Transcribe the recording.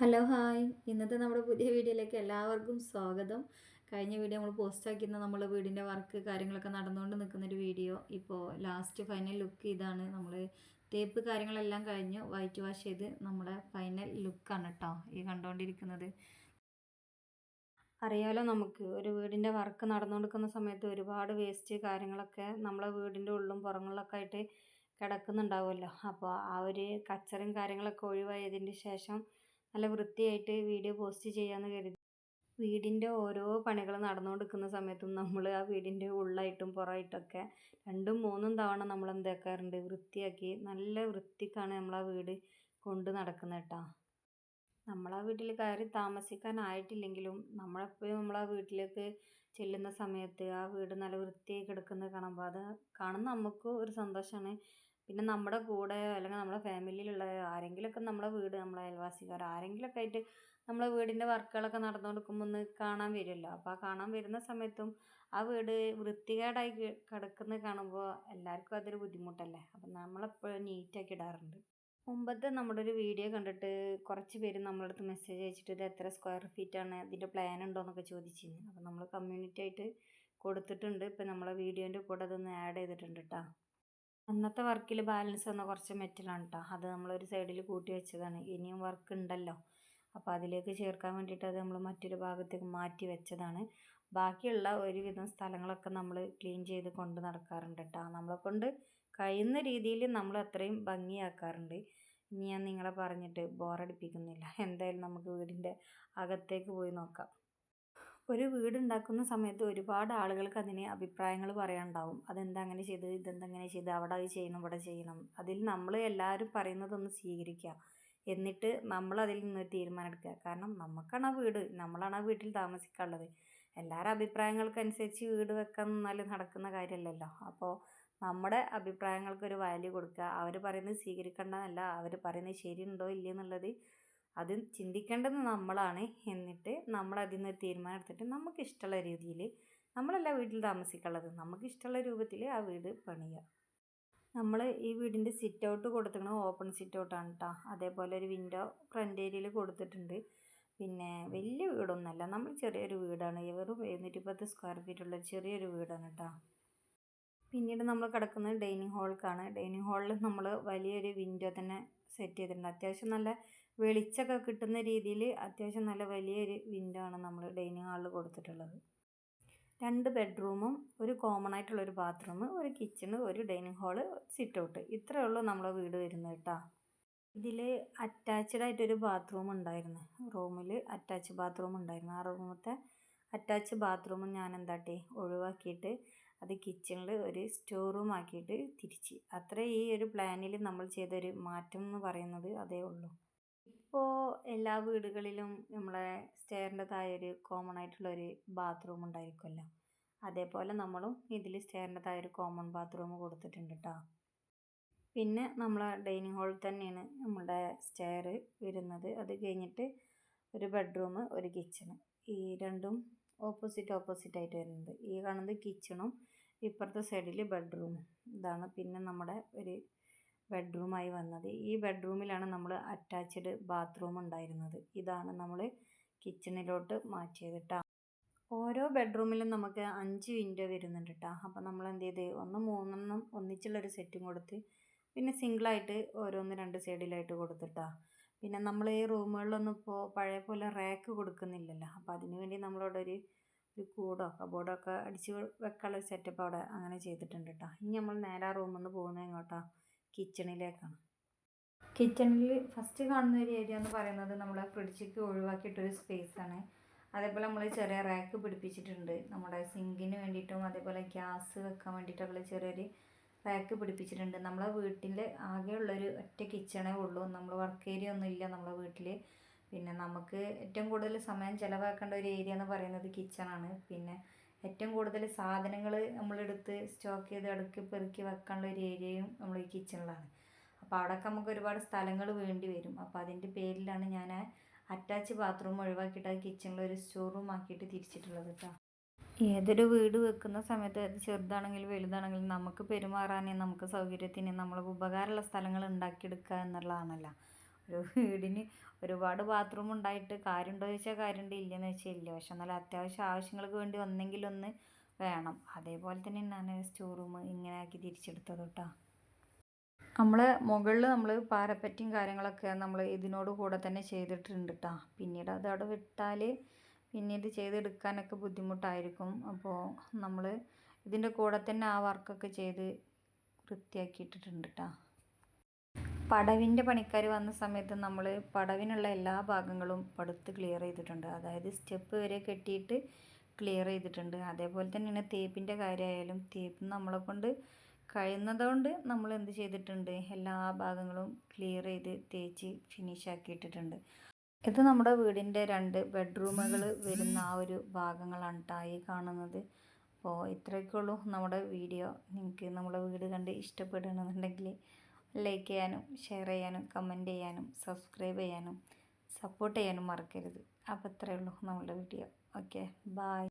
Hello hi. ഇന്നത്തെ നമ്മുടെ പുതിയ വീഡിയോയിലേക്ക് എല്ലാവർക്കും സ്വാഗതം. കഴിഞ്ഞ വീഡിയോ നമ്മൾ പോസ്റ്റാക്കിയിരുന്ന നമ്മളെ വീടിന്റെ വർക്ക് കാര്യങ്ങളൊക്കെ നടന്നുകൊണ്ട് നിൽക്കുന്നൊരു വീഡിയോ. ഇപ്പോൾ ലാസ്റ്റ് ഫൈനൽ ലുക്ക് ഇതാണ്. നമ്മൾ തേപ്പ് കാര്യങ്ങളെല്ലാം കഴിഞ്ഞ് വൈറ്റ് വാഷ് ചെയ്ത് നമ്മുടെ ഫൈനൽ ലുക്കാണ് കേട്ടോ ഈ കണ്ടുകൊണ്ടിരിക്കുന്നത് അറിയാലോ നമുക്ക് ഒരു വീടിന്റെ വർക്ക് നടന്നുകൊടുക്കുന്ന സമയത്ത് ഒരുപാട് വേസ്റ്റ് കാര്യങ്ങളൊക്കെ നമ്മളെ വീടിന്റെ ഉള്ളും പുറങ്ങളിലൊക്കെ ആയിട്ട് കിടക്കുന്നുണ്ടാവുമല്ലോ. അപ്പോൾ ആ ഒരു കച്ചറും കാര്യങ്ങളൊക്കെ ഒഴിവായതിന് ശേഷം നല്ല വൃത്തിയായിട്ട് വീഡിയോ പോസ്റ്റ് ചെയ്യാമെന്ന് കരുതി. വീടിന്റെ ഓരോ പണികൾ നടന്നുകൊണ്ടിരിക്കുന്ന സമയത്തും നമ്മൾ ആ വീടിന്റെ ഉള്ളായിട്ടും പുറമായിട്ടൊക്കെ രണ്ടും മൂന്നും തവണ നമ്മൾ എന്താക്കാറുണ്ട് വൃത്തിയാക്കി നല്ല വൃത്തിക്കാണ് നമ്മൾ ആ വീട് കൊണ്ട് നടക്കുന്നത് കേട്ടോ. നമ്മളാ വീട്ടിൽ കയറി താമസിക്കാനായിട്ടില്ലെങ്കിലും നമ്മളെപ്പോഴും നമ്മളാ വീട്ടിലേക്ക് ചെല്ലുന്ന സമയത്ത് ആ വീട് നല്ല വൃത്തിയായി കിടക്കുന്നത് കാണുമ്പോൾ അത് കാണുന്ന നമുക്ക് ഒരു സന്തോഷമാണ്. പിന്നെ നമ്മുടെ കൂടെ അല്ലെങ്കിൽ ആരെങ്കിലുമൊക്കെ നമ്മളെ വീട് നമ്മളെ അയൽവാസിക്കാർ ആരെങ്കിലുമൊക്കെ ആയിട്ട് നമ്മളെ വീടിന്റെ വർക്കുകളൊക്കെ നടന്നു കൊടുക്കുമ്പോൾ ഒന്ന് കാണാൻ വരുമല്ലോ. അപ്പോൾ ആ കാണാൻ വരുന്ന സമയത്തും ആ വീട് വൃത്തികേടായി കിടക്കുന്നത് കാണുമ്പോൾ എല്ലാവർക്കും അതൊരു ബുദ്ധിമുട്ടല്ലേ? അപ്പം നമ്മളെപ്പോഴും നീറ്റാക്കി ഇടാറുണ്ട്. മുമ്പത്തെ നമ്മുടെ ഒരു വീഡിയോ കണ്ടിട്ട് കുറച്ച് പേര് നമ്മളടുത്ത് മെസ്സേജ് അയച്ചിട്ട് ഇത് എത്ര സ്ക്വയർ ഫീറ്റാണ് ഇതിന്റെ പ്ലാൻ ഉണ്ടോ എന്നൊക്കെ ചോദിച്ചിരുന്നു അപ്പോൾ നമ്മൾ കമ്മ്യൂണിറ്റി ആയിട്ട് കൊടുത്തിട്ടുണ്ട്. ഇപ്പം നമ്മളെ വീഡിയോന്റെ കൂടെ അതൊന്ന് ആഡ് ചെയ്തിട്ടുണ്ട് കേട്ടോ അന്നത്തെ വർക്കിൽ ബാലൻസ് വന്ന കുറച്ച് മെറ്റലാണ് കേട്ടോ അത് നമ്മളൊരു സൈഡിൽ കൂട്ടി വെച്ചതാണ്. ഇനിയും വർക്ക് ഉണ്ടല്ലോ അപ്പോൾ അതിലേക്ക് ചേർക്കാൻ വേണ്ടിയിട്ട് അത് നമ്മൾ മറ്റൊരു ഭാഗത്തേക്ക് മാറ്റി വെച്ചതാണ്. ബാക്കിയുള്ള ഒരുവിധം സ്ഥലങ്ങളൊക്കെ നമ്മൾ ക്ലീൻ ചെയ്ത് കൊണ്ട് നടക്കാറുണ്ട് കേട്ടോ നമ്മളെ കൊണ്ട് കഴിയുന്ന രീതിയിൽ നമ്മൾ അത്രയും ഭംഗിയാക്കാറുണ്ട്. ഇനി ഞാൻ നിങ്ങളെ പറഞ്ഞിട്ട് ബോറടിപ്പിക്കുന്നില്ല എന്തായാലും നമുക്ക് വീടിന്റെ അകത്തേക്ക് പോയി നോക്കാം. ഒരു വീടുണ്ടാക്കുന്ന സമയത്ത് ഒരുപാട് ആളുകൾക്ക് അതിന് അഭിപ്രായങ്ങൾ പറയാനുണ്ടാവും. അതെന്താ അങ്ങനെ ചെയ്ത് ഇതെന്താ അങ്ങനെ ചെയ്ത് അവിടെ അത് ചെയ്യണം ഇവിടെ ചെയ്യണം. അതിൽ നമ്മൾ എല്ലാവരും പറയുന്നതൊന്ന് സ്വീകരിക്കുക. എന്നിട്ട് നമ്മൾ അതിൽ നിന്ന് തീരുമാനം എടുക്കുക കാരണം നമുക്കാണ് ആ വീട്. നമ്മളാണ് ആ വീട്ടിൽ താമസിക്കാനുള്ളത്. എല്ലാവരുടെ അഭിപ്രായങ്ങൾക്കനുസരിച്ച് വീട് വെക്കാൻ നിന്നാൽ നടക്കുന്ന കാര്യമല്ലല്ലോ. അപ്പോൾ നമ്മുടെ അഭിപ്രായങ്ങൾക്കൊരു വാല്യൂ കൊടുക്കുക. അവർ പറയുന്നത് സ്വീകരിക്കേണ്ടതല്ല. അവർ പറയുന്നത് ശരിയുണ്ടോ ഇല്ലയെന്നുള്ളത് അത് ചിന്തിക്കേണ്ടത് നമ്മളാണ് എന്നിട്ട് നമ്മൾ അതിൽ നിന്ന് തീരുമാനം എടുത്തിട്ട് നമുക്ക് ഇഷ്ടമുള്ള രീതിയിൽ നമ്മളല്ല വീട്ടിൽ താമസിക്കാനുള്ളത് നമുക്ക് ഇഷ്ടമുള്ള രൂപത്തിൽ ആ വീട് പണിയുക. നമ്മൾ ഈ വീടിന്റെ സിറ്റ് ഔട്ട് കൊടുത്തിരിക്കുന്നത് ഓപ്പൺ സിറ്റ് ഔട്ടാണ് കേട്ടോ അതേപോലെ ഒരു വിൻഡോ ഫ്രണ്ട് ഏരിയയിൽ കൊടുത്തിട്ടുണ്ട്. പിന്നെ വലിയ വീടൊന്നുമല്ല. നമ്മൾ ചെറിയൊരു വീടാണ്. വെറും എഴുന്നൂറ്റി പത്ത് സ്ക്വയർ ഫീറ്റ് ഉള്ള ചെറിയൊരു വീടാണ് കേട്ടോ പിന്നീട് നമ്മൾ കിടക്കുന്നത് ഡൈനിങ് ഹോൾക്കാണ് ഡൈനിങ് ഹാളിൽ നമ്മൾ വലിയൊരു വിൻഡോ തന്നെ സെറ്റ് ചെയ്തിട്ടുണ്ട്. അത്യാവശ്യം നല്ല വെളിച്ചമൊക്കെ കിട്ടുന്ന രീതിയിൽ അത്യാവശ്യം നല്ല വലിയൊരു വിൻഡോ ആണ് നമ്മൾ ഡൈനിങ് ഹാളിൽ കൊടുത്തിട്ടുള്ളത്. രണ്ട് ബെഡ്റൂമും ഒരു കോമൺ ആയിട്ടുള്ള ഒരു ബാത്റൂം ഒരു കിച്ചണ് ഒരു ഡൈനിങ് ഹാൾ സിറ്റൗട്ട് ഇത്രയേ ഉള്ളൂ നമ്മളെ വീട് വരുന്നത് കേട്ടോ ഇതിൽ അറ്റാച്ച്ഡ് ആയിട്ടൊരു ബാത്റൂം ഉണ്ടായിരുന്നു. റൂമിൽ അറ്റാച്ച് ബാത്റൂം ഉണ്ടായിരുന്നു. ആ റൂമത്തെ അറ്റാച്ച് ബാത്റൂം ഞാൻ എന്താട്ടെ ഒഴിവാക്കിയിട്ട് അത് കിച്ചണിൽ ഒരു സ്റ്റോർ റൂം ആക്കിയിട്ട് തിരിച്ച്. അത്രേ ഈ ഒരു പ്ലാനിൽ നമ്മൾ ചെയ്തൊരു മാറ്റം എന്ന് പറയുന്നത് അതേ ഉള്ളൂ. ഇപ്പോൾ എല്ലാ വീടുകളിലും നമ്മളെ സ്റ്റെയറിന്റെ താഴെ ഒരു കോമൺ ആയിട്ടുള്ളൊരു ബാത്റൂം ഉണ്ടായിരിക്കുമല്ലോ അതേപോലെ നമ്മളും ഇതിൽ സ്റ്റെയറിന്റെ താഴെ ഒരു കോമൺ ബാത്റൂം കൊടുത്തിട്ടുണ്ട് കേട്ടോ പിന്നെ നമ്മളെ ഡൈനിങ് ഹാളിൽ തന്നെയാണ് നമ്മുടെ സ്റ്റെയർ വരുന്നത്. അത് കഴിഞ്ഞിട്ട് ഒരു ബെഡ്റൂം ഒരു കിച്ചണ് ഈ രണ്ടും ഓപ്പോസിറ്റ് ഓപ്പോസിറ്റ് ആയിട്ട് വരുന്നത്. ഈ കാണുന്നത് കിച്ചണും ഇപ്പുറത്തെ സൈഡിൽ ബെഡ്റൂമും ഇതാണ് പിന്നെ നമ്മുടെ ഒരു ബെഡ്റൂമായി വന്നത്. ഈ ബെഡ്റൂമിലാണ് നമ്മൾ അറ്റാച്ച്ഡ് ബാത്റൂം ഉണ്ടായിരുന്നത്. ഇതാണ് നമ്മൾ കിച്ചണിലോട്ട് മാറ്റിയത് കേട്ടോ ഓരോ ബെഡ്റൂമിലും നമുക്ക് അഞ്ച് വിൻഡോ വരുന്നുണ്ട് കേട്ടോ അപ്പോൾ നമ്മൾ എന്ത് ചെയ്ത്? ഒന്ന് മൂന്നെണ്ണം ഒന്നിച്ചുള്ളൊരു സെറ്റും കൊടുത്ത് പിന്നെ സിംഗിളായിട്ട് ഓരോന്ന് രണ്ട് സൈഡിലായിട്ട് കൊടുത്തിട്ടാ പിന്നെ നമ്മൾ ഈ റൂമുകളിലൊന്നും ഇപ്പോൾ പഴയ പോലെ റാക്ക് കൊടുക്കുന്നില്ലല്ലോ. അപ്പോൾ അതിന് വേണ്ടി നമ്മളവിടെ ഒരു ഒരു കൂടോ കബോർഡോ ഒക്കെ അടിച്ച് വെക്കാനുള്ള സെറ്റപ്പ് അവിടെ അങ്ങനെ ചെയ്തിട്ടുണ്ട് കേട്ടോ ഇനി നമ്മൾ നേരെ ആ റൂമിൽ നിന്ന് പോകുന്നത് കിച്ചണിലേക്കാണ്. കിച്ചണിൽ ഫസ്റ്റ് കാണുന്ന ഒരു ഏരിയ എന്ന് പറയുന്നത് നമ്മളെ ഫ്രിഡ്ജിക്ക് ഒഴിവാക്കിയിട്ടൊരു സ്പേസാണ് അതേപോലെ നമ്മൾ ചെറിയ റാക്ക് പിടിപ്പിച്ചിട്ടുണ്ട്. നമ്മുടെ സിങ്കിന് വേണ്ടിയിട്ടും അതേപോലെ ഗ്യാസ് വെക്കാൻ വേണ്ടിയിട്ടുള്ള ചെറിയൊരു റാക്ക് പിടിപ്പിച്ചിട്ടുണ്ട്. നമ്മളെ വീട്ടിൽ ആകെയുള്ളൊരു ഒറ്റ കിച്ചണേ ഉള്ളൂ. നമ്മൾ വർക്ക് ഏരിയ ഒന്നും ഇല്ല നമ്മളെ വീട്ടിൽ പിന്നെ നമുക്ക് ഏറ്റവും കൂടുതൽ സമയം ചിലവാക്കേണ്ട ഒരു ഏരിയ എന്ന് പറയുന്നത് കിച്ചണാണ് പിന്നെ ഏറ്റവും കൂടുതൽ സാധനങ്ങൾ നമ്മളെടുത്ത് സ്റ്റോക്ക് ചെയ്ത് അടുക്കി പെറുക്കി വെക്കാനുള്ള ഒരു ഏരിയയും നമ്മൾ ഈ കിച്ചണിലാണ് അപ്പോൾ അവിടെയൊക്കെ നമുക്ക് ഒരുപാട് സ്ഥലങ്ങൾ വേണ്ടി വരും. അപ്പോൾ അതിന്റെ പേരിലാണ് ഞാൻ അറ്റാച്ച് ബാത്റൂം ഒഴിവാക്കിയിട്ട് അത് കിച്ചണിൽ ഒരു സ്റ്റോർ റൂം ആക്കിയിട്ട് തിരിച്ചിട്ടുള്ളത് കേട്ടോ ഏതൊരു വീട് വെക്കുന്ന സമയത്ത് അത് ചെറുതാണെങ്കിലും വലുതാണെങ്കിലും നമുക്ക് പെരുമാറാനേ നമുക്ക് സൗകര്യത്തിന് നമ്മൾ ഉപകാരമുള്ള സ്ഥലങ്ങൾ ഉണ്ടാക്കിയെടുക്കുക എന്നുള്ളതാണല്ലോ. ഒരു വീടിന് ഒരുപാട് ബാത്റൂം ഉണ്ടായിട്ട് കാര്യമുണ്ടോ ചോദിച്ചാൽ കാര്യമുണ്ട് ഇല്ലയെന്ന് വെച്ചാൽ ഇല്ല. പക്ഷെ എന്നാലും അത്യാവശ്യം ആവശ്യങ്ങൾക്ക് വേണ്ടി ഒന്നെങ്കിലൊന്ന് വേണം. അതേപോലെ തന്നെ ഞാൻ സ്റ്റോർ റൂം ഇങ്ങനെ ആക്കി തിരിച്ചെടുത്തത് കേട്ടോ നമ്മൾ മുകളിൽ നമ്മൾ പാരപ്പറ്റിയും കാര്യങ്ങളൊക്കെ നമ്മൾ ഇതിനോട് കൂടെ തന്നെ ചെയ്തിട്ടുണ്ട് കേട്ടോ പിന്നീട് അത് അവിടെ വിട്ടാൽ പിന്നീട് ചെയ്തെടുക്കാനൊക്കെ ബുദ്ധിമുട്ടായിരിക്കും. അപ്പോൾ നമ്മൾ ഇതിന്റെ കൂടെ തന്നെ ആ വർക്കൊക്കെ ചെയ്ത് വൃത്തിയാക്കിയിട്ടിട്ടുണ്ട് കേട്ടോ പടവിന്റെ പണിക്കാർ വന്ന സമയത്ത് നമ്മൾ പടവിനുള്ള എല്ലാ ഭാഗങ്ങളും പടുത്ത് ക്ലിയർ ചെയ്തിട്ടുണ്ട്. അതായത് സ്റ്റെപ്പ് വരെ കെട്ടിയിട്ട് ക്ലിയർ ചെയ്തിട്ടുണ്ട്. അതേപോലെ തന്നെയാണ് തേപ്പിന്റെ കാര്യമായാലും തേപ്പ് നമ്മളെ കൊണ്ട് കഴിയുന്നതുകൊണ്ട് നമ്മൾ എന്ത് ചെയ്തിട്ടുണ്ട്? എല്ലാ ഭാഗങ്ങളും ക്ലിയർ ചെയ്ത് തേച്ച് ഫിനിഷ് ആക്കിയിട്ടിട്ടുണ്ട് ഇത് നമ്മുടെ വീടിന്റെ രണ്ട് ബെഡ്റൂമുകൾ വരുന്ന ആ ഒരു ഭാഗങ്ങളാണ് ടായി കാണുന്നത്. അപ്പോൾ ഇത്രയൊക്കെ ഉള്ളൂ നമ്മുടെ വീഡിയോ. നിങ്ങൾക്ക് നമ്മുടെ വീട് കണ്ട് ഇഷ്ടപ്പെടുകയാണെന്നുണ്ടെങ്കിൽ ലൈക്ക് ചെയ്യാനും ഷെയർ ചെയ്യാനും കമന്റ് ചെയ്യാനും സബ്സ്ക്രൈബ് ചെയ്യാനും സപ്പോർട്ട് ചെയ്യാനും മറക്കരുത്. അപ്പോൾ ഇത്രയേ ഉള്ളൂ നമ്മുടെ വീഡിയോ ഓക്കെ ബായ്